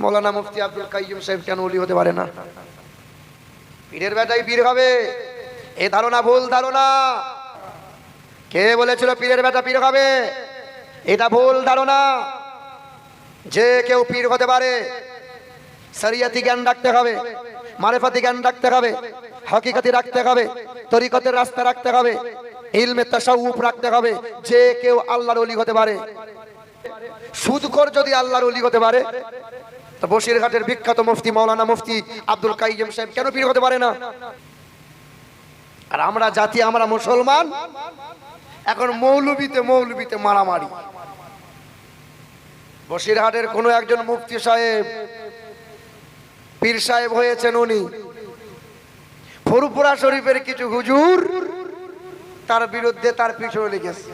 মৌলানা মুফতি আব্দুল কাইয়ুম সাহেব কেন ওলি হতে পারে না? পীরের বেটাই পীর হবে। এ ধারণা ভুল ধারণা। কে বলেছিল পীরের বেটা পীর হবে? এটা ভুল ধারণা। যে কেউ পীর হতে পারে, শরিয়াতি জ্ঞান রাখতে হবে, মারেফাতি জ্ঞান রাখতে হবে, হকিকতি রাখতে হবে, তরিকতের রাস্তা রাখতে হবে, ইলমে তাসাউফ রাখতে হবে, যে কেউ আল্লাহর অলি হতে পারে। সুদখোর যদি আল্লাহর অলি হতে পারে তো বসিরঘাটের বিখ্যাত মুফতি মাওলানা মুফতি আব্দুল কাইয়ুম সাহেব কেন পীর হতে পারে না? আর আমরা জাতি, আমরা মুসলমান। এখন মৌলবিতে মৌলবিতে মারামারি। বসিরহাটের কোনো একজন মুফতি সাহেব, পীর সাহেব হয়েছেন উনি। ফুরপুরা শরীফের কিছু হুজুর তার বিরুদ্ধে তার পিছনে লেগেছে।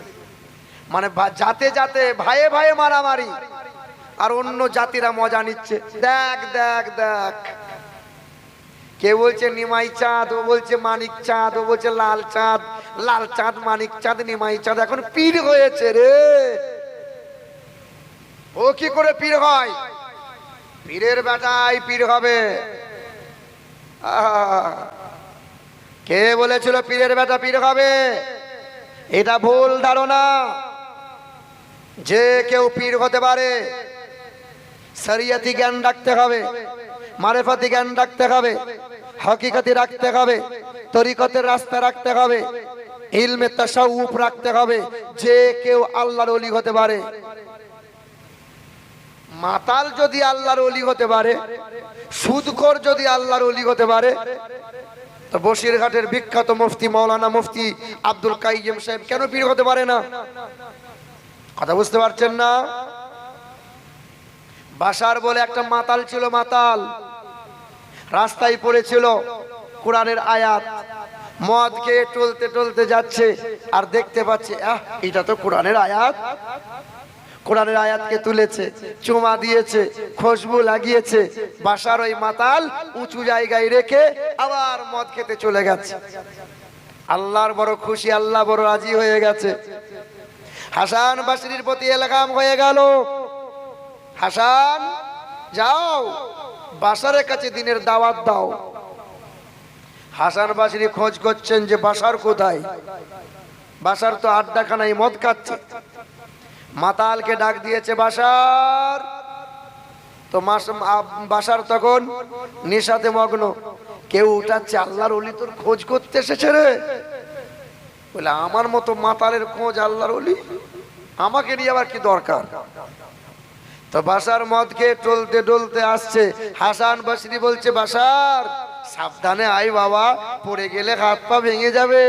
মানে যাতে যাতে ভাইয়ে ভাইয়ে মারামারি। আর অন্য জাতিরা মজা নিচ্ছে। দেখ দেখ দেখ। কে বলছে নিমাই চাঁদ, ও বলছে মানিক চাঁদ, ও বলছে লাল চাঁদ। লাল চাঁদ, মানিক চাঁদ, নিমাই চাঁদ এখন পীর হয়েছে রে। ও কি করে পীর হয়? পীরের বেটাই পীর হবে। কে বলেছিল পীরের বেটা পীর হবে? এটা ভুল ধারণা। যে কেউ পীর হতে পারে শরিয়াতি জ্ঞান রাখতে হবে, মারেফাতি জ্ঞান রাখতে হবে, হকিকতি রাখতে হবে, তরিকতের রাস্তা রাখতে হবে, ইলমে তাসাউফ রাখতে হবে, যে কেউ আল্লাহর অলি হতে পারে। মাতাল যদি আল্লাহর অলি হতে পারে, সুদখোর যদি আল্লাহর অলি হতে পারে, তো বসিরঘাটের বিখ্যাত মুফতি মৌলানা মুফতি আব্দুল কাইয়ুম সাহেব কেন পীর হতে পারে না? কথা বুঝতে পারছেন না? বাসার বলে একটা মাতাল ছিল, মাতাল। রাস্তায় পড়েছিল কোরআনের আয়াত। মদ খেয়ে টলতে টলতে যাচ্ছে আর দেখতে পাচ্ছে, আহ, এটা তো কোরআনের আয়াত। কোরআনের আয়াতকে তুলেছে, চুমা দিয়েছে, খুশবু লাগিয়েছে। বাসার ওই মাতাল উঁচু জায়গায় রেখে আবার মদ খেতে চলে গেছে। আল্লাহর বড় খুশি, আল্লাহ বড় রাজি হয়ে গেছে। হাসান বাসরির প্রতি এলাকাম হয়ে গেল। হাসান, যাও, বাসারের কাছে দিনের দাওয়াত দাও। হাসান বাসরি খোঁজ করছেন যে বাসার কোথায়। বাসার তো আড্ডাখানায় মদ খাচ্ছে। মাতালকে ডাক দিয়েছে, বাসার। তো বাসার তখন নেশাতে মগ্ন। কেউ উঠাচ্ছে, আল্লাহর অলি তোর খোঁজ করতে এসেছে রে। বলে, আমার মতো মাতালের খোঁজ আল্লাহর অলি? আমাকে নিয়ে আবার কি দরকার? তো বাসার মদ খেয়ে টলতে টলতে আসছে। হাসান বাসরি বলছে, বাসার, সাবধানে আই বাবা, পড়ে গেলে হাত পা ভেঙে যাবে।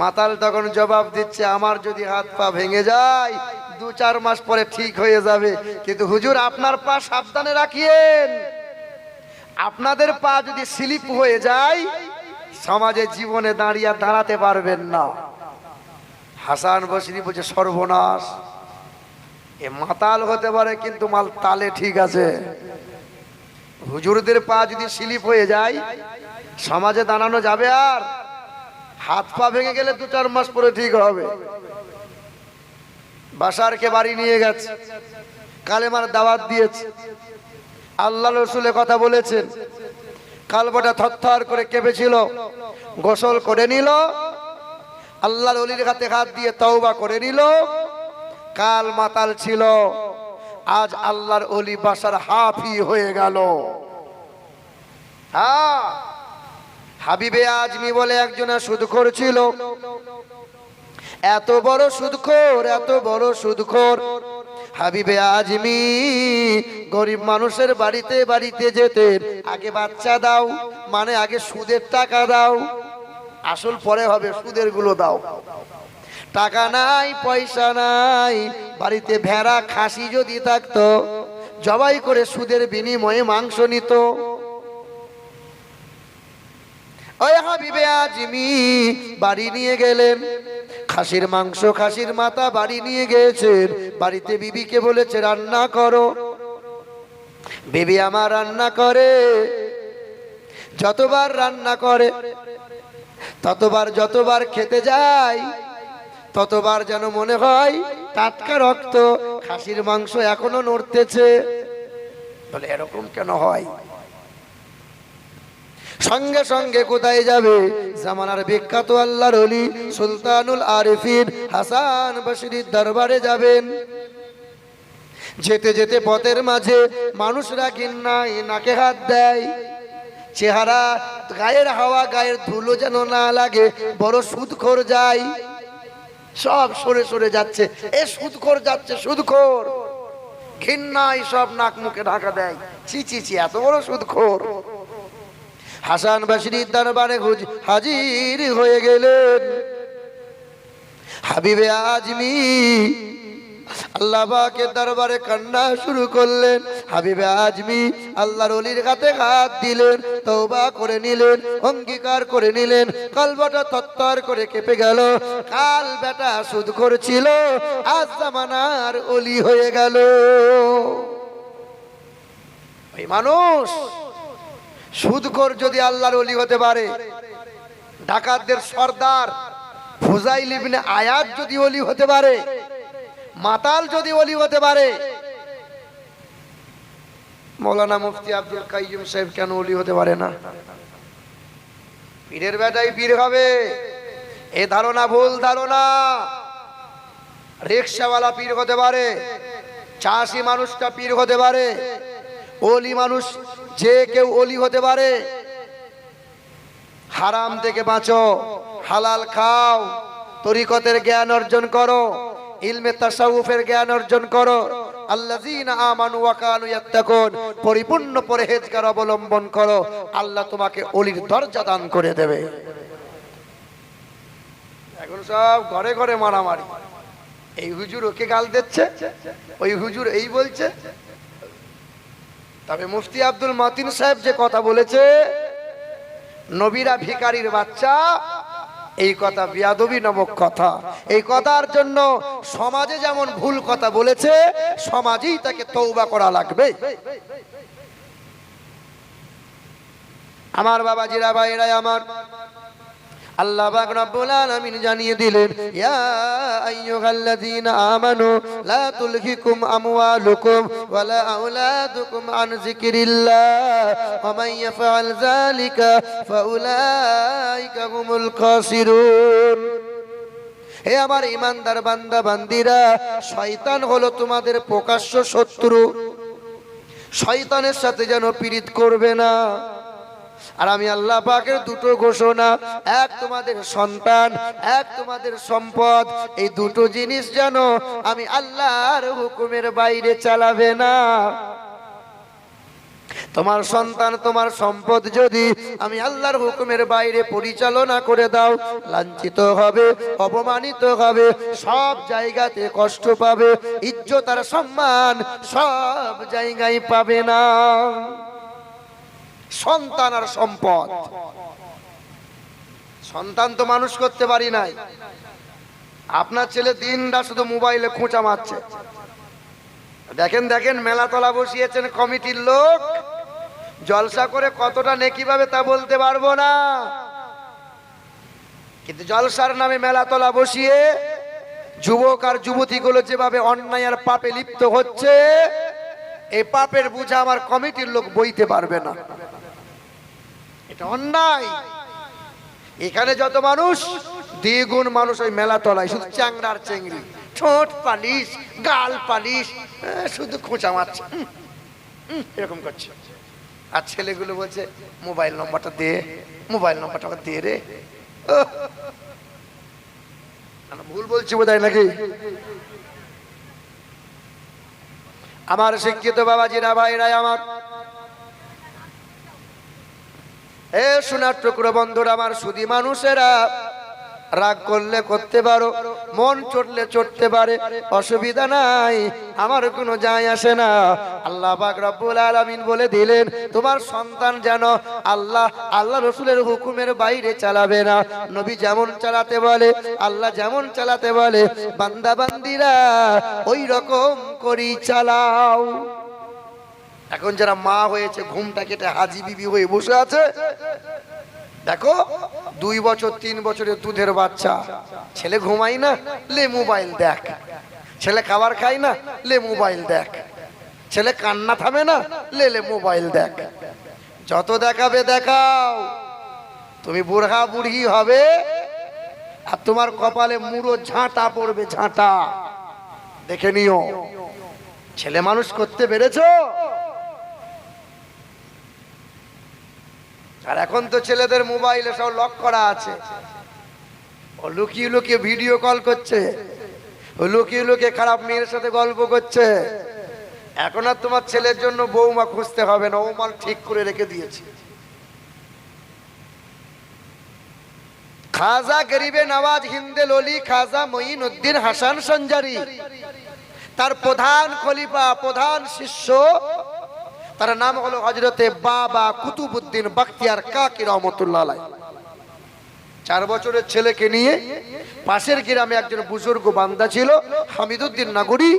মাতাল তখন জবাব দিচ্ছে, আমার যদি হাত পা ভেঙে যায়, দু চার মাস পরে ঠিক হয়ে যাবে। কিন্তু হুজুর, আপনার পা সাবধানে রাখিয়েন। আপনাদের পা যদি স্লিপ হয়ে যায়, সমাজে জীবনে দাঁড়িয়ে দাঁড়াতে পারবেন না। হাসান বসরি বলছে, সর্বনাশ। এ মাতাল হতে পারে, কিন্তু মাল তালে ঠিক আছে। হুজুরদের পা যদি স্লিপ হয়ে যায়, সমাজে দাঁড়ানো যাবে আর? হাত পা ভেঙে গেলে দু চার মাস পরে ঠিক হবে। বাসারকে বাড়ি নিয়ে গেছে, কালেমার দাওয়াত দিয়েছে। আল্লাহ রসুলের কথা বলেছেন। কালবটা থরথর করে কেঁপেছিল, গোসল করে নিল, আল্লাহর অলির হাতে হাত দিয়ে তওবা করে নিল কাল মাতাল ছিল। আজ আল্লাহর অলি বাসার হাফি হয়ে গেল। হ্যাঁ হাবিবে আজমি বলে একজনা সুদখোর ছিল। এত বড় সুদখোর, এত বড় সুদখোর। হাবিবে আজমি গরিব মানুষের বাড়িতে বাড়িতে যেতেন আগে বাচ্চা দাও মানে আগে সুদের টাকা দাও। আসল পরে হবে সুদেরগুলো দাও। টাকা নাই, পয়সা নাই, বাড়িতে ভেড়া, খাসি যদি থাকতো, জবাই করে সুদের বিনিময়ে মাংস নিত। ওই হাবিবে আজমি বাড়ি নিয়ে গেলেন। খাসির মাংস খাসির মাথা বাড়ি নিয়ে গিয়েছেন বাড়িতে বিবিকে বলেছে, রান্না করো। বেবি আমার রান্না করে। যতবার রান্না করে, ততবার যতবার খেতে যাই ততবার যেন মনে হয় টাটকা রক্ত, খাসির মাংস এখনও নড়তেছে। বলে, এরকম কেন হয়? সঙ্গে সঙ্গে কোথায় যাবে? জামানার বিখ্যাত আল্লাহর অলি সুলতানুল আরিফিন হাসান বসরির দরবারে যাবেন। যেতে যেতে পথের মাঝে মানুষরা কিন্নাই নাকে হাত দেয়। চেহারা, গায়ের হাওয়া, গায়ের ধুলো যেন না লাগে, বড় সুদখোর যায়। সব সরে সরে যাচ্ছে। এ সুদখোর যাচ্ছে, সুদখোর। ঘিন্নাই সব নাক মুখে ঢাকা দেয়। চি চি চি এত বড় সুদখোর। হাসান বাসির দরবারে হুজ হাজির হয়ে গেলেন। হাবিবে আজমি আল্লাহ পাকের দরবারে কান্না শুরু করলেন। হাবিবে আজমি আল্লাহর অলির হাতে দিলেন, তওবা করে নিলেন, অঙ্গীকার করে নিলেন, কলবটা তত্তর করে কেঁপে গেল। কাল বেটা সুদ করছিল আজ জামানার অলি হয়ে গেল। ওই মানুষ, সুদখোর যদি আল্লাহর অলি হতে পারে, ডাকাতদের সর্দার, ফুজাইল আয়াত যদি অলি হতে পারে মাতাল যদি অলি হতে পারে। মৌলানা মুফতি আব্দুল কাইয়ুম সাহেব কেন অলি হতে পারে না? পীরের বেটাই পীর হবে। এ ধারণা ভুল ধারণা। রিক্সাওয়ালা পীর হতে পারে। চাষি মানুষটা পীর হতে পারে। অলি মানুষ যে কেউ অলি হতে পারে। হারাম থেকে বাঁচো, হালাল খাও, তরিকতের জ্ঞান অর্জন করো। ইলমে তাসাউফের জ্ঞান অর্জন করো। পরিপূর্ণ পরহেজগার অবলম্বন করো। আল্লাহ তোমাকে অলির দরজা দান করে দেবে। এখন সব ঘরে ঘরে মারামারি। এই হুজুর ওকে গাল দিচ্ছে, ওই হুজুর এই বলছে। তবে মুফতি আব্দুল মাতিন সাহেব যে কথা বলেছে, নবীরা ভিকারির বাচ্চা এই কথা বিয়াদবি নামক কথা। এই কথার জন্য সমাজে যেমন ভুল কথা বলেছে, সমাজেই তাকে তৌবা করা লাগবে। আমার বাবা জিরা ভাইরাই আমার আল্লাহ পাক রব্বুল আলামিন জানিয়ে দিলেন, ইয়া আইয়ুহাল্লাযীনা আমানু, লা তুলহিকুম আমওয়ালুকুম ওয়ালা আওলাদুকুম আন যিকরিল্লাহ, ওয়া মান ইয়াফআল যালিকা ফাউলাইকা হুমুল খাসিরুন. হে আমার ইমানদার বান্দা, বান্দিরা, শয়তান হলো তোমাদের প্রকাশ্য শত্রু। শয়তানের সাথে যেন পীড়িত করবে না। আর আমি আল্লাহ পাকের দুটো ঘোষণা, এক তোমাদের সন্তান, এক তোমাদের সম্পদ, এই দুটো জিনিস যেন আমি আল্লাহর হুকুমের বাইরে চালাবে না। তোমার সন্তান, তোমার সম্পদ যদি আমি আল্লাহর হুকুমের বাইরে পরিচালনা করে দাও, লাঞ্ছিত হবে, অপমানিত হবে, সব জায়গাতে কষ্ট পাবে, ইজ্জত আর সম্মান সব জায়গায় পাবে না। সন্তান আর সম্পদ। সন্তান তো মানুষ করতে পারি নাই। আপনার ছেলে দিনটা শুধু মোবাইলে খোঁচা মারছে। দেখেন দেখেন, মেলাতলা বসিয়েছেন কমিটির লোক। জলসা করে কতটা নেকি পাবে তা বলতে পারব না। কিন্তু জলসার নামে মেলাতলা বসিয়ে যুবক আর যুবতীগুলো যেভাবে অন্যায় আর পাপে লিপ্ত হচ্ছে এই পাপের বোঝা আমার কমিটির লোক বইতে পারবে না। এটা অন্যায়। এখানে যত মানুষ, দ্বিগুণ মানুষ ওই মেলা তলায়, শুধু চ্যাংড়ার চেংড়ি। ঠোঁট পালিশ, গাল পালিশ শুধু খোঁচা মারছে। এরকম করছে। আর ছেলেগুলো বলছে, মোবাইল নম্বরটা দে, মোবাইল নম্বরটা দে রে। ভুল বলছি বোধ নাকি? আমার শিক্ষিত বাবাজিরা ভাইরাই আমার এ সোনার টুকরো বন্ধুরা আমার সুদী মানুষেরা, রাগ করলে করতে পারো, মন চটলে চটতে পারে, অসুবিধা নাই, আমার কোনো যায় আসে না। আল্লাহ রব্বুল আলামিন বলে দিলেন, তোমার সন্তান যেন আল্লাহ আল্লাহ রসুলের হুকুমের বাইরে চালাবে না। নবী যেমন চালাতে বলে, আল্লাহ যেমন চালাতে বলে বান্দাবান্দিরা ওই রকম করি চালাও। এখন যারা মা হয়েছে, ঘুমটা কেটে হাজি বিবি হয়ে বসে আছে, দেখো, দুই বছর, তিন বছরের দুধের বাচ্চা। ছেলে ঘুমাই না, লে মোবাইল দেখ। ছেলে খাবার খাই না, লে মোবাইল দেখ। ছেলে কান্না থামে না, লে লে মোবাইল দেখ। যত দেখাবে, দেখাও। তুমি বুড়া, বুড়ি হবে, আর তোমার কপালে মুড়ো ঝাঁটা পড়বে, ঝাঁটা। দেখে নিও। ছেলে মানুষ করতে পেরেছ? আর এখন তো ছেলেদের মোবাইলে সব লক করা আছে। ও লুকিয়ে লুকিয়ে ভিডিও কল করছে। ও লুকিয়ে লুকিয়ে খারাপ মেয়ের সাথে গল্প করছে। এখন আর তোমার ছেলের জন্য বৌমা খুঁজতে হবে না, ও মাল ঠিক করে রেখে দিয়েছে। খাজা গরিবে নওয়াজ হিন্দে ললি, খাজা মঈন উদ্দিন হাসান সঞ্জারি। তার প্রধান খলিফা, প্রধান শিষ্য তার নাম হলো হজরতে বাবা কুতুবুদ্দিন বাখতিয়ার কাকি রহমতুল্লাহ। চার বছরের ছেলেকে নিয়ে পাশের গ্রামে একজন বুজুর্গ বান্দা ছিল হামিদুদ্দিন নাগরি।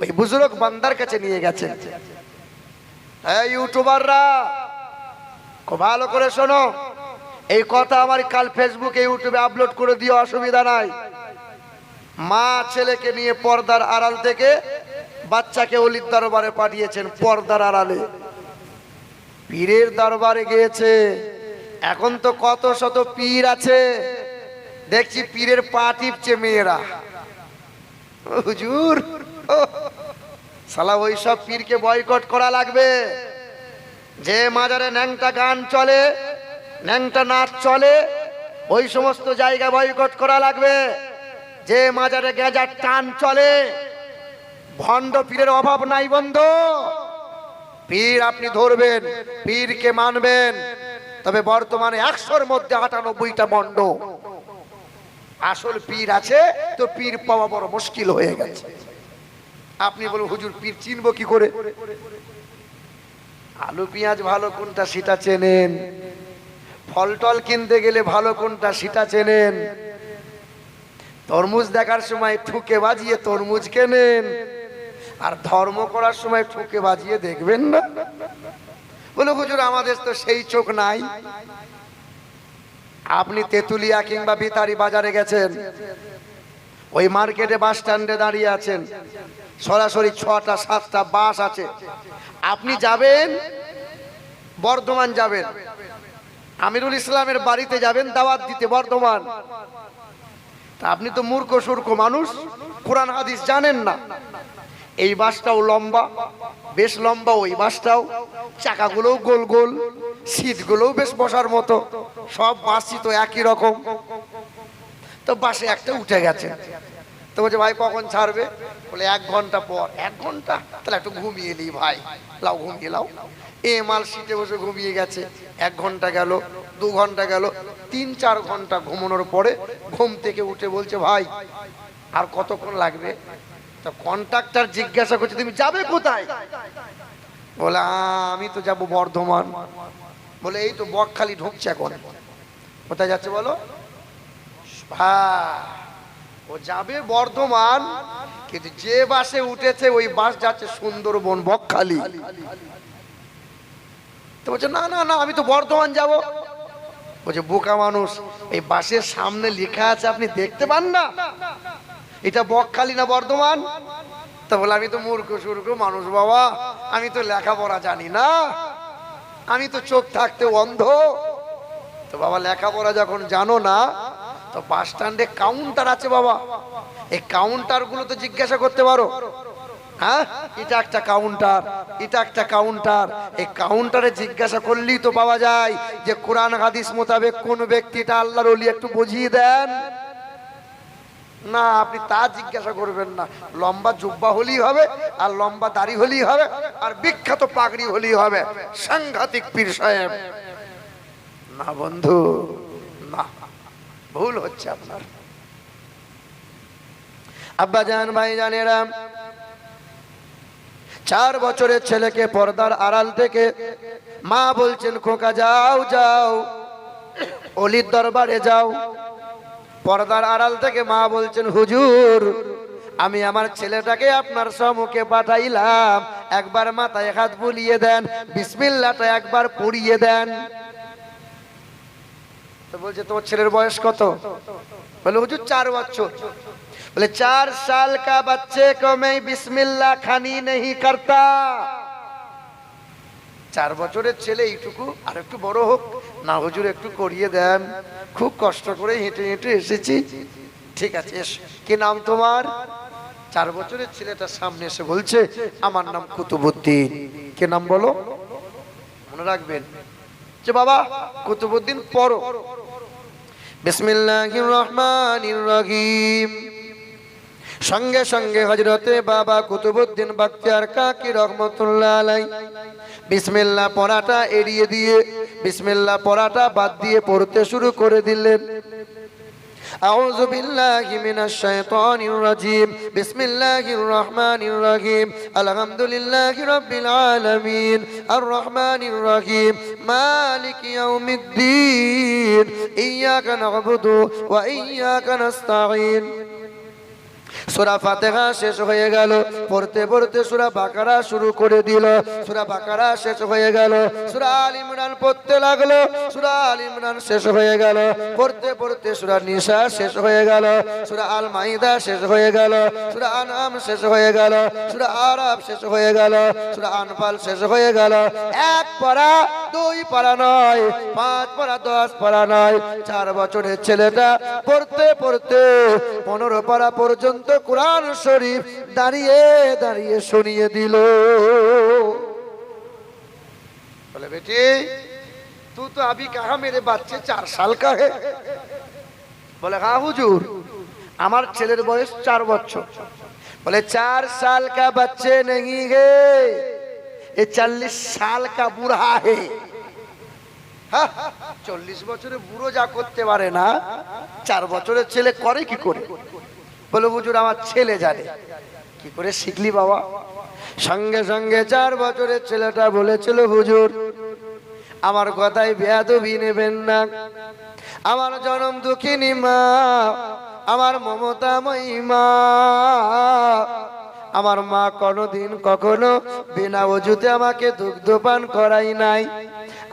ওই বুজুর্গ বান্দার কাছে নিয়ে গেছে। হ্যাঁ ইউটিউবাররা ভালো করে শোনো। এই কথা আমার কাল ফেসবুকে ইউটিউবে আপলোড করে দিও, অসুবিধা নাই। মা ছেলেকে নিয়ে পর্দার আড়াল থেকে বাচ্চাকে অলির দরবারে পাঠিয়েছেন পর্দার আড়ালে। পীরের দরবারে গিয়েছে। এখন তো কত শত পীর আছে। দেখছি পীরের পা টিপছে মেয়েরা। হুজুর সালা ওইসব পীরকে বয়কট করা লাগবে। যে মাজারে ন্যাংটা গান চলে, ন্যাংটা নাচ চলে, ওই সমস্ত জায়গা বয়কট করা লাগবে। যে মাজারে গেজার টান চলে ভণ্ড পীরের অভাব নাই বন্ধু। পীর আপনি ধরবেন, পীরকে মানবেন, তবে বর্তমানে একশোর মধ্যে আটানব্বইটা বন্ড আসল পীর আছে, তো পীর পাওয়া বড় মুশকিল হয়ে গেছে। আপনি বলুন, হুজুর, পীর চিনব কি করে? আলু, পেঁয়াজ ভালো কোনটা, সেটা চেনেন। ফল টল কিনতে গেলে ভালো কোনটা, সেটা চেনেন। তরমুজ দেখার সময় ঠুকে বাজিয়ে তরমুজ কেনেন। আর ধর্ম করার সময় ঠুকে বাজিয়ে দেখবেন না? বলে, হুজুর, আমাদের তো সেই চোখ নাই। আপনি তেতুলিয়া কিংবা বিতারি বাজারে গেছেন। ওই মার্কেটে বাস স্ট্যান্ডে দাঁড়িয়ে আছেন। সরাসরি ছটা, সাতটা বাস আছে। আপনি যাবেন, বর্ধমান যাবেন। আমিরুল ইসলামের বাড়িতে যাবেন, দাওয়াত দিতে বর্ধমান। তা আপনি তো মূর্খ, সূর্খ মানুষ। কোরআন, হাদিস জানেন না। এই বাসটাও লম্বা, বেশ লম্বা ওই বাসটাও। চাকাগুলোও গোল গোল, সিটগুলোও বেশ বসার মতো। সব বাসই তো একই রকম। তো বাসে একটা উঠে গেছে। তো বলছে, ভাই, কখন ছাড়বে? বলে, এক ঘণ্টা পর। এক ঘণ্টা? তাহলে একটু ঘুমিয়ে নিই ভাই। লাও, ঘুমিয়ে লাও। এ মাল সিটে বসে ঘুমিয়ে গেছে। এক ঘণ্টা গেল, দু ঘণ্টা গেল, তিন, চার ঘণ্টা ঘুমানোর পরে ঘুম থেকে উঠে বলছে, ভাই, আর কতক্ষণ লাগবে? কন্ট্রাক্টর জিজ্ঞাসা করছে, তুমি যাবে কোথায়? বলে, আমি তো যাব বর্ধমান। বলে, এই তো বকখালি ঢুকছে এখন। কোথায় যাচ্ছে বলো? ও যাবে বর্ধমান, কিন্তু যে বাসে উঠেছে, ওই বাস যাচ্ছে সুন্দরবন বকখালি তো বলছে, না না না, আমি তো বর্ধমান যাব। বলছে, বোকা মানুষ, এই বাসের সামনে লেখা আছে, আপনি দেখতে পান না? এটা বকখালি না বর্ধমান? তা বলে আমি তো মূর্খ সুর্খ মানুষ বাবা। আমি তো লেখাপড়া জানি না। আমি তো চোখ থাকতে অন্ধ। তো বাবা, লেখাপড়া যখন জানো না, তো বাস স্ট্যান্ডে কাউন্টার আছে বাবা। এই কাউন্টারগুলো তো জিজ্ঞাসা করতে পারো। হ্যাঁ? এটা একটা কাউন্টার এটা একটা কাউন্টার এই কাউন্টারে জিজ্ঞাসা করলেই তো পাওয়া যায় যে, কোরআন হাদিস মোতাবেক কোন ব্যক্তিটা আল্লাহর ওলি একটু বুঝিয়ে দেন। না, আপনি তা জিজ্ঞাসা করবেন না। লম্বা জুব্বা হলেই হবে, আর লম্বা দাড়ি হলেই হবে, আর বিখ্যাত পাগড়ি হলেই হবে। সাংঘাতিক পীর সাহেব। না বন্ধু, না। ভুল হচ্ছে আপনার। আব্বা জান ভাই জানেরা চার বছরের ছেলেকে পর্দার আড়াল থেকে মা বলছেন, খোকা যাও যাও, অলির দরবারে যাও। পর্দার আড়াল থেকে মা বলছেন, হুজুর, আমি আমার ছেলেটাকে আপনার সম্মুখে পাঠাইলাম। একবার মাথায় হাত বুলিয়ে দেন বিসমিল্লাটা একবার পড়িয়ে দেন। তো বলছে, তোমার ছেলের বয়স কত? বলে, হুজুর, চার বছর। বলে, চার সাল কা বাচ্চে কমে বিসমিল্লা খানি নেই কর্তা। চার বছরের ছেলে এইটুকু আর একটু বড় হোক না, হুজুর, একটু করিয়ে দেন। খুব কষ্ট করে হেঁটে হেঁটে এসেছি। ঠিক আছে, এস। কি নাম তোমার? চার বছরের ছেলেটার সামনে এসে বলছে, আমার নাম কুতুবুদ্দিন। কে নাম বলো? মনে রাখবেন যে, বাবা, কুতুবুদ্দিন পড়ো। বিসমিল্লাহির রহমানির রহিম। সঙ্গে সঙ্গে হজরতে বাবা কুতুবুদ্দিন বাক্তিয়ার কাকি রহমতুল্লাহ আলাই বিসমিল্লাহ পড়াটা এড়িয়ে দিয়ে বিসমিল্লাহ পড়াটা বাদ দিয়ে পড়তে শুরু করে দিলেন أعوذ بالله من الشيطان الرجيم بسم الله الرحمن الرحيم الحمد لله رب العالمين الرحمن الرحيم مالك يوم الدين إياك نعبد وإياك نستعين সুরা ফাতেহা শেষ হয়ে গেল। পড়তে পড়তে সুরা বাকারা শুরু করে দিল। সুরা বাকারা শেষ হয়ে গেল। সুরা আল ইমরান পড়তে লাগল। সুরা আল ইমরান শেষ হয়ে গেল। পড়তে পড়তে সুরা নিশা শেষ হয়ে গেল। সুরা আল মাইদা শেষ হয়ে গেল। সুরা আনাম শেষ হয়ে গেল। সুরা আরাব শেষ হয়ে গেল। সুরা আনফাল শেষ হয়ে গেল। এক পারা দুই পারা নয়, পাঁচ পারা দশ পারা নয়। চার বছরের ছেলেটা পড়তে পড়তে পনেরো পারা পর্যন্ত কোরআন শরীফ দাঁড়িয়ে দাঁড়িয়ে শুনিয়ে দিল। বলে, বেটি তু তো আবি কাহা মেরে বাচ্চে, চার সাল কাহে? বলে হা হুজুর, আমার ছেলের বয়স চার বছর। বলে, চার সাল কা বাচ্চে নেই গে। ये चालीस साल का बूढ़ा है হ্যাঁ, চল্লিশ বছরে বুড়ো যা করতে পারে না চার বছরের ছেলে করে কি করে বলে হুজুর আমার ছেলে জানে কি করে শিখলি বাবা সঙ্গে সঙ্গে চার বছরের ছেলেটা বলেছিল হুজুর আমার কথায় বেয়াদবি নেবেন না আমার জনম দুঃখিনী মা আমার মমতাময়ী মা আমার মা কোনোদিন কখনো বিনা অজুতে আমাকে দুগ্ধ পান করাই নাই।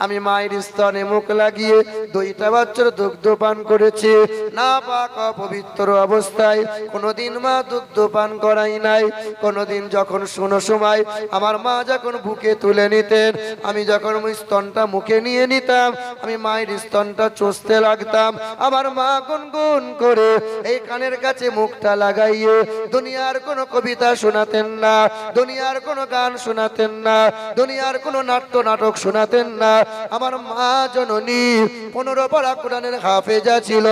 আমি মায়ের স্তনে মুখ লাগিয়ে দুইটা বছর দুগ্ধ পান করেছি। না পাক পবিত্র অবস্থায় কোনোদিন মা দুগ্ধ পান করাই নাই। কোনোদিন যখন শুনো সময় আমার মা যখন বুকে তুলে নিতেন, আমি যখন ওই স্তনটা মুখে নিয়ে নিতাম, আমি মায়ের স্তনটা চষতে লাগতাম। আমার মা গুনগুন করে এই কানের কাছে মুখটা লাগাইয়ে দুনিয়ার কোনো কবিতা শোনাতেন না, দুনিয়ার কোনো গান শোনাতেন না, দুনিয়ার কোনো নাট্য নাটক শোনাতেন না। আমার মা জননী, পনেরো পারা কোরআনের হাফেজা ছিল,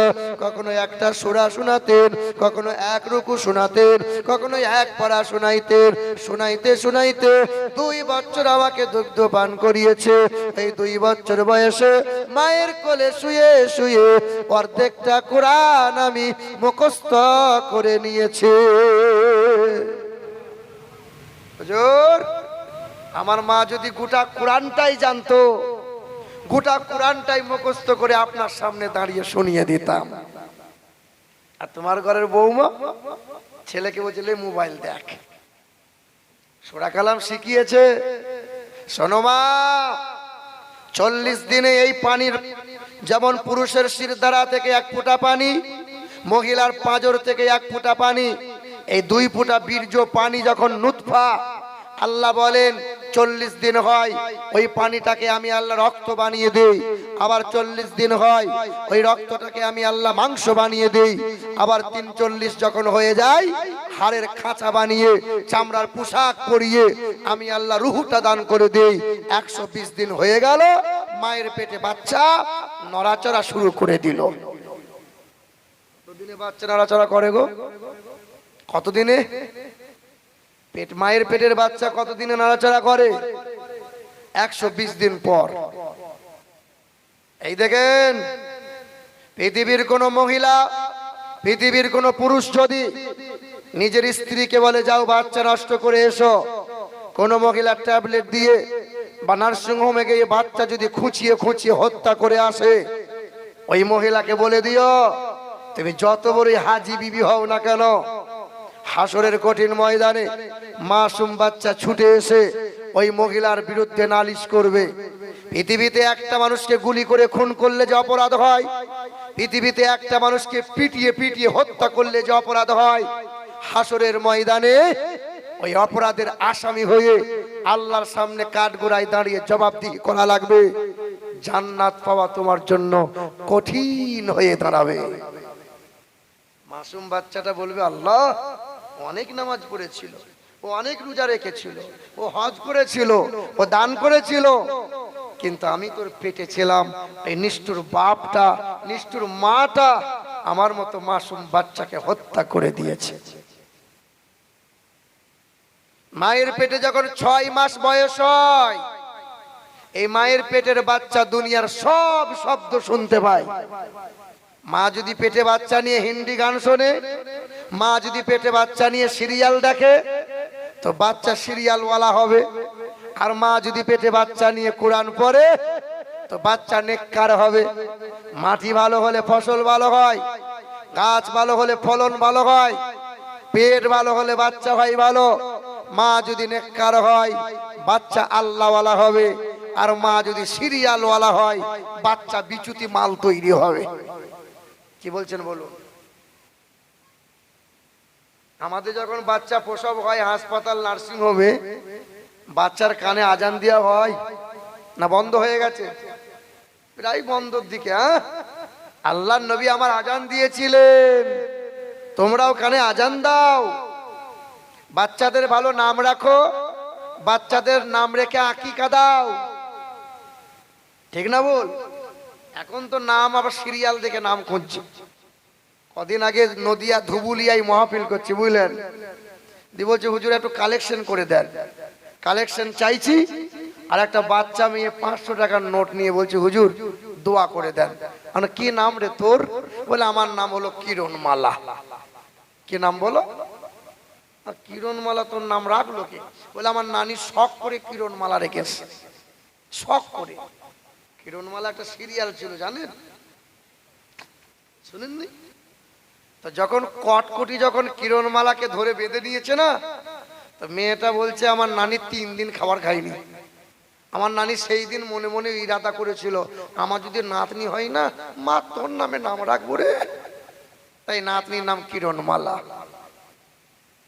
কখনো একটা সুরা শোনাতেন, কখনো এক রুকু শোনাতেন, কখনো এক পারা শোনাইতেন, শোনাইতে শোনাইতে দুই বছর আমাকে দুগ্ধ পান করিয়েছে। এই দুই বছর বয়সে মায়ের কোলে শুয়ে শুয়ে অর্ধেকটা কোরআন আমি মুখস্থ করে নিয়েছে। আমার মা যদি গোটা কোরআনটাই জানতো, গোটা কোরআনটাই মুখস্থ করে আপনার সামনে দাঁড়িয়ে শুনিয়ে দিতাম। আর তোমার ঘরের বৌমা, ছেলেকে বলছিলে, মোবাইল দেখ। সোরা কালাম শিখিয়েছে, শোনো মা, চল্লিশ দিনে এই পানির যেমন পুরুষের শিরদারা থেকে এক ফোঁটা পানি, মহিলার পাঁজর থেকে এক ফোঁটা পানি এই দুই ফোঁটা বীর্য পানি যখন নুৎফা আল্লাহ বলেন, চল্লিশ দিন হয়, ওই পানিটাকে আমি আল্লাহ রক্ত বানিয়ে দেই। আবার চল্লিশ দিন হয়, ওই রক্তটাকে আমি আল্লাহ মাংস বানিয়ে দিই। আবার তিন চল্লিশ যখন হয়ে যায়, হাড়ের খাঁচা বানিয়ে, চামড়ার পোশাক পরিয়ে আমি আল্লাহ রুহুটা দান করে দিই। একশো বিশ দিন হয়ে গেল, মায়ের পেটে বাচ্চা নড়াচড়া শুরু করে দিল। কতদিনে বাচ্চা নড়াচড়া করে গো? কতদিনে? পেট, মায়ের পেটের বাচ্চা কতদিনে নাড়াচাড়া করে? একশো বিশ দিন পর। এই দেখেন, পৃথিবীর কোন মহিলা, পৃথিবীর কোন পুরুষ যদি নিজের স্ত্রীকে বলে, যাও বাচ্চা নষ্ট করে এসো। কোন মহিলা ট্যাবলেট দিয়ে বা নার্সিং হোমে গিয়ে বাচ্চা যদি খুঁচিয়ে খুঁচিয়ে হত্যা করে আসে, ওই মহিলাকে বলে দিও, তুমি যত বড়ই হাজি বিবি হও না কেন হাসরের কঠিন ময়দানে মাসুম বাচ্চা ছুটে এসে ওই মহিলার বিরুদ্ধে নালিশ করবে। পৃথিবীতে একটা মানুষকে গুলি করে খুন করলে যে অপরাধ হয়, পৃথিবীতে একটা মানুষকে পিটিয়ে পিটিয়ে হত্যা করলে যে অপরাধ হয়, হাসরের ময়দানে ওই অপরাধের আসামি হয়ে আল্লাহর সামনে কাঠগোড়ায় দাঁড়িয়ে জবাবদিহি করা লাগবে। জান্নাত পাওয়া তোমার জন্য কঠিন হয়ে দাঁড়াবে। মাসুম বাচ্চাটা বলবে, আল্লাহ অনেক নামাজ পড়েছিল, ও অনেক রোজা রেখেছিল, ও হজ করেছিল, ও দান করেছিল। কিন্তু আমি তোর পেটে ছিলাম, এই নিষ্ঠুর বাপটা, নিষ্ঠুর মাটা আমার মতো মাসুম বাচ্চাকে হত্যা করে দিয়েছে। মায়ের পেটে যখন ছয় মাস বয়স হয়, এই মায়ের পেটের বাচ্চা দুনিয়ার সব শব্দ শুনতে পায়। মা যদি পেটে বাচ্চা নিয়ে হিন্দি গান শোনে, মা যদি পেটে বাচ্চা নিয়ে সিরিয়াল দেখে, তো বাচ্চা সিরিয়ালওয়ালা হবে। আর মা যদি পেটে বাচ্চা নিয়ে কোরআন পড়ে, তো বাচ্চা নেককার হবে। মাটি ভালো হলে ফসল ভালো হয়, গাছ ভালো হলে ফলন ভালো হয়, পেট ভালো হলে বাচ্চা ভাই ভালো। মা যদি নেককার হয়, বাচ্চা আল্লাহওয়ালা হবে। আর মা যদি সিরিয়ালওয়ালা হয়, বাচ্চা বিচুতি মাল তৈরি হবে। কি বলছেন বলুন? আমাদের যখন বাচ্চা প্রসব হয় হাসপাতাল, নার্সিং হোমে, বাচ্চার কানে আজান দেওয়া হয়, না বন্ধ হয়ে গেছে? প্রায় বন্ধর দিকে হ্যাঁ আল্লাহ নবী আমার আজান দিয়েছিলেন। তোমরাও কানে আজান দাও। বাচ্চাদের ভালো নাম রাখো, বাচ্চাদের নাম রেখে আকিকা দাও। ঠিক না বল? এখন তো নাম আবার সিরিয়াল দেখে নাম খুঁজছে। কদিন আগে নদিয়া ধুবুলিয়ায় মহাফিল করছি, বুঝলেন? দি বলছে, হুজুর, একটু কালেকশন করে দেন। কালেকশন চাইছি, আর একটা বাচ্চা মেয়ে পাঁচশো টাকার নোট নিয়ে বলছে, হুজুর, দোয়া করে দেন। মানে কি নাম রে তোর? বলে, আমার নাম হলো কিরণ মালা কি নাম বলো? কিরণমালা তোর নাম রাখল কে? বলে, আমার নানি শখ করে কিরণমালা রেখেছে। শখ করে। কিরণমালা একটা সিরিয়াল ছিল, জানেন? শুনেননি? তো যখন কটকটি যখন কিরণমালাকে ধরে বেঁধে নিয়েছে না, তো মেয়েটা বলছে, আমার নানি তিন দিন খাবার খাইনি আমার নানি সেই দিন মনে মনে ইরাদা করেছিল, আমার যদি নাতনি হয় না, মা তোর নামে নাম রাখব রে। তাই নাতনির নাম কিরণমালা।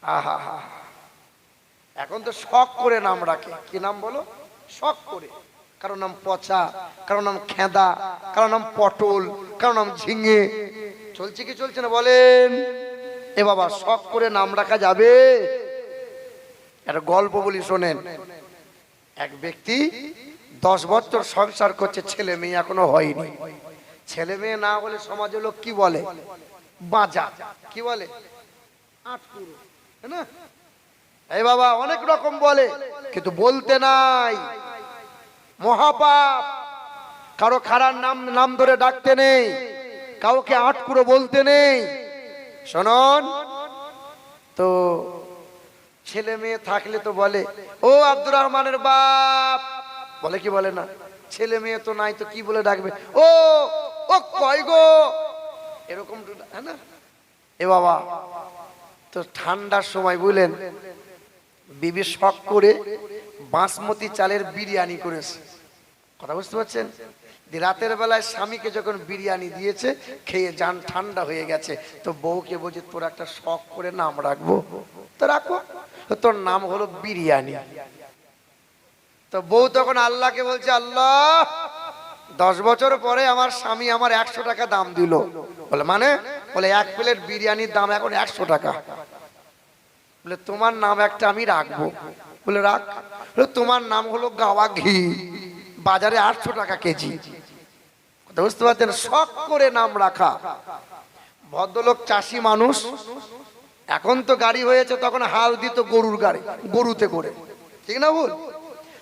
আহা হা। এখন তো শখ করে নাম রাখে। কি নাম বলো? শখ করে। কারও নাম পচা, কারও নাম খেদা, কারও নাম পটল, কারও নাম ঝিঙে। চলছে কি চলছে না বলেন? এ বাবা, শখ করে নাম রাখা যাবে? একটা গল্প বলি শোনেন। এক ব্যক্তি দশ বছর সংসার করছে, ছেলে মেয়ে এখনও হয়নি। ছেলে মেয়ে না বলে সমাজের লোক কি বলে? বাজা কি বলে? না? এই বাবা, অনেক রকম বলে, কিন্তু বলতে নাই। মহাপাপ। কারও খারাপ নাম নাম ধরে ডাকতে নেই। কাউকে আটকুরো বলতে নেই। শোনন। তো ছেলে মেয়ে থাকলে তো বলে, ও আব্দুর রহমানের বাপ। বলে কি বলে না? ছেলে মেয়ে তো নাই তো কি বলে ডাকবে? ও ও কয় গো? এরকম হ্যাঁ না? এ বাবা, তো ঠান্ডার সময় বুঝলেন, বিবি শখ করে বাসমতি চালের বিরিয়ানি করেছে। কথা বুঝতে পারছেন? রাতের বেলায় স্বামীকে যখন বিরিয়ানি দিয়েছে, খেয়ে যান ঠান্ডা হয়ে গেছে। তো বউকে বলছে, তোর একটা শখ করে নাম রাখব? তো রাখো তোর নাম হলো বিরিয়ানি। তো বউ তখন আল্লাহকে বলছে, আল্লাহ, দশ বছর পরে আমার স্বামী আমার একশো টাকা দাম দিল। বলে মানে? বলে, এক প্লেট বিরিয়ানির দাম এখন একশো টাকা। বলে, তোমার নাম একটা আমি রাখব। বলে, রাখ। তোমার নাম হলো গাওয়া ঘি বাজারে আটশো টাকা কেজি। বুঝতে পারছেন? শখ করে নাম রাখা। ভদ্রলোক চাষি মানুষ, এখন তো গাড়ি হয়েছে, তখন হাল দিত গরুর গাড়ি, গরুতে করে। ঠিক না ভুল?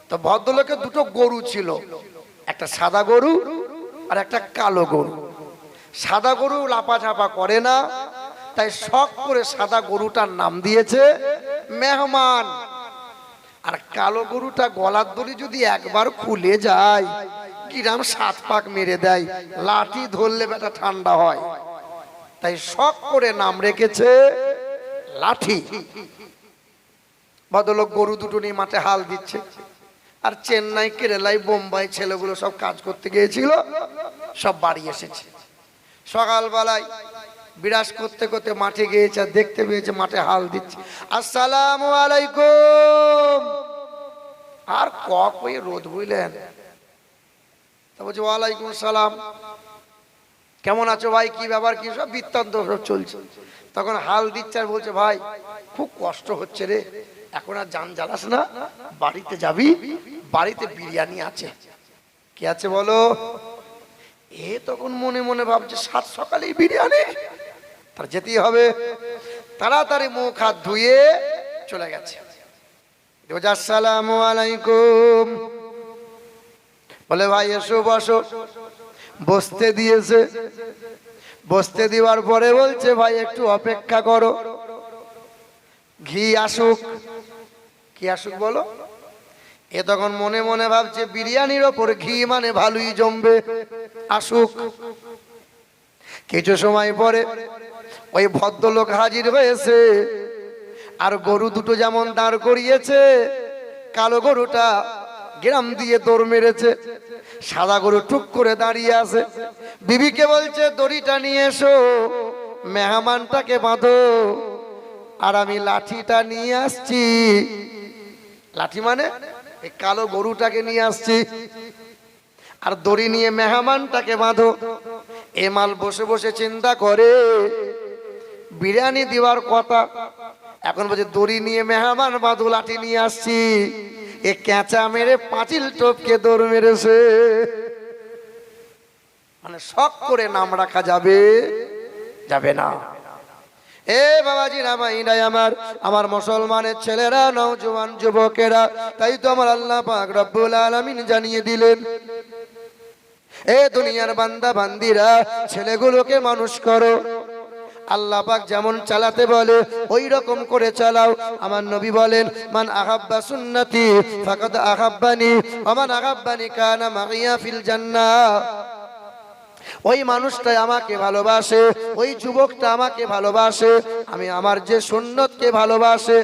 তো ভদ্রলোকের দুটো গরু ছিল, একটা সাদা গরু আর একটা কালো গরু। সাদা গরু লাপা ঝাপা করে না, তাই শখ করে সাদা গরুটার নাম দিয়েছে, মেহমান। আর কালো গরুটা গলার দড়ি যদি একবার খুলে যায়, কিরাম সাত পাক মেরে দেয়, লাঠি ধরলে বেটা ঠান্ডা হয়। তাই শখ করে নাম রেখেছে লাঠি। ভদ্রলোক গরু দুটো নিয়ে মাঠে হাল দিচ্ছে। আর চেন্নাই কেরালাই বোম্বাই ছেলেগুলো সব কাজ করতে গিয়েছিল, সব বাড়ি এসেছে। সকালবেলায় বিরাজ করতে করতে মাঠে গিয়েছে, আর দেখতে পেয়েছে মাঠে হাল দিচ্ছে। আসসালামু আলাইকুম। আর কক হয়ে রোদ বুঝলেন? তা বলছে, ওয়ালাইকুম সালাম। কেমন আছো ভাই? কি ব্যাপার? কি সব বৃত্তান্ত সব চলছে। তখন হাল দিচ্ছে আর বলছে, ভাই, খুব কষ্ট হচ্ছে রে। এখন আর যান জ্বালাস না। বাড়িতে যাবি। বাড়িতে বিরিয়ানি আছে। কি আছে বলো? এ তখন মনে মনে ভাবছে, সাত সকালেই বিরিয়ানি? তার যেতেই হবে। তাড়াতাড়ি মুখ হাত ধুয়ে চলে গেছে। আসসালামু আলাইকুম। বলে, ভাই, এসো, বসো। বসতে দিয়েছে। বসতে দেওয়ার পরে বলছে, ভাই, একটু অপেক্ষা করো। ঘি আসুক। কি আসুক বলো? এ তখন মনে মনে ভাবছে, বিরিয়ানির ওপর ঘি মানে ভালোই জমবে। আসুক। কিছু সময় পরে ওই ভদ্রলোক হাজির হয়েছে। আর গরু দুটো যেমন দাঁড় করিয়েছে, কালো গরুটা গ্রাম দিয়ে দৌড় মেরেছে। সাদা গরু টুক করে দাঁড়িয়ে আছে। বিবিকে বলছে, দড়িটা নিয়ে এসো, মেহমানটাকে বাঁধো। আর আমি লাঠিটা নিয়ে আসছি। লাঠি মানে? এই কালো গরুটাকে নিয়ে আসছি। আর দড়ি নিয়ে মেহমানটাকে বাঁধো। এ মাল বসে বসে চিন্তা করে বিরিয়ানি দেওয়ার কথা। এখন বলছে, দড়ি নিয়ে মেহমান বাঁধো, লাঠি নিয়ে আসছি। এ ক্যাঁচা মেরে পাঁচিল টপকে দৌড় মেরেছে। মানে শখ করে নাম রাখা যাবে যাবে না। এ বাবাজি রামাইনাই আমার আমার মুসলমানের ছেলেরা, নওজোয়ান যুবকেরা, তাই তো আমার আল্লাহ পাক রব্বুল আলামিন জানিয়ে দিলেন। এ দুনিয়ার বান্দা, বান্দিরা, ছেলেগুলোকে মানুষ করো। আল্লাহ পাক যেমন চালাতে বলে ওই রকম করে চালাও। আমার নবী বলেন, মান আহাব্বা সুন্নতি, ফাকাদ আহাব্বানি আমার আহাব্বানি কানা মাগিয়া ফিল জান্নাহ। ওই মানুষটা আমাকে ভালোবাসে, ওই যুবকটা আমাকে ভালোবাসে, আমি আমার যে সুন্নতকে ভালোবাসে।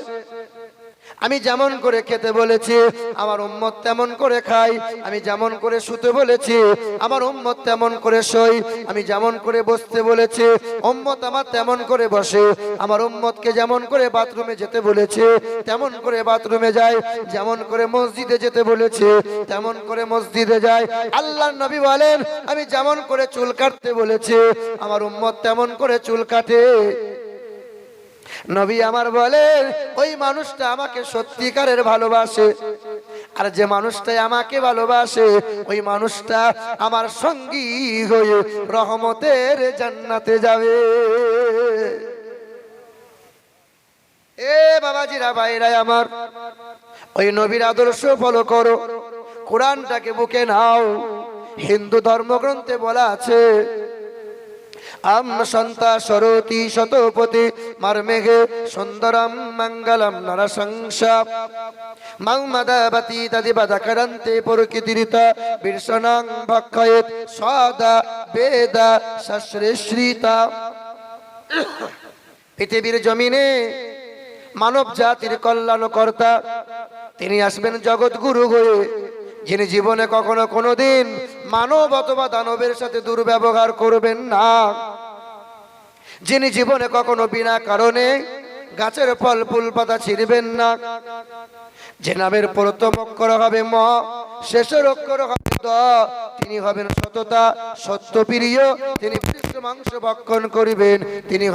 আমি যেমন করে খেতে বলেছি, আমার উম্মত তেমন করে খাই। আমি যেমন করে শুতে বলেছি, আমার উম্মত তেমন করে শই আমি যেমন করে বসতে বলেছি, উম্মত আমার তেমন করে বসে। আমার উম্মতকে যেমন করে বাথরুমে যেতে বলেছে, তেমন করে বাথরুমে যায়। যেমন করে মসজিদে যেতে বলেছে, তেমন করে মসজিদে যায়। আল্লাহ নবী বলেন, আমি যেমন করে চুল কাটতে বলেছি, আমার উম্মত তেমন করে চুল কাটে। নবী আমার বলেন ওই মানুষটা আমাকে সত্যিকারের ভালোবাসে। আর যে মানুষটাই আমাকে ভালোবাসে, ওই মানুষটা আমার সঙ্গী হয়ে রহমতের জান্নাতে যাবে। এ বাবাজিরা ভাইরা আমার, ওই নবীর আদর্শ ফলো করো। কোরআনটাকে বুকে নাও। হিন্দু ধর্মগ্রন্থে বলা আছে আম সন্তা সরতি শতপতি মারমেঘে সুন্দরম মঙ্গলম নরসংসা মৌমদাবতী তদিবদকরন্তে প্রকৃতিরিতা বীরসনং ভক্ষয়েত সদা বেদা সশ্রেশ্রিতা পৃথিবীর জমিনে মানব জাতির কল্যাণকর্তা, তিনি আসবেন জগৎগুরু হয়ে। যিনি জীবনে কখনো কোনোদিন মানব অথবা দানবের সাথে দুর্ব্যবহার করবেন না। যিনি জীবনে কখনো বিনা কারণে গাছের ফল, ফুল, পাতা ছিঁড়বেন না। যে নামের প্রথম অক্ষর হবে ম, শেষের অক্ষর হবে দ। তিনি হবেন সততা, সত্যপ্রিয়, তিনি মাংস ভক্ষণ করিবেন, তিনি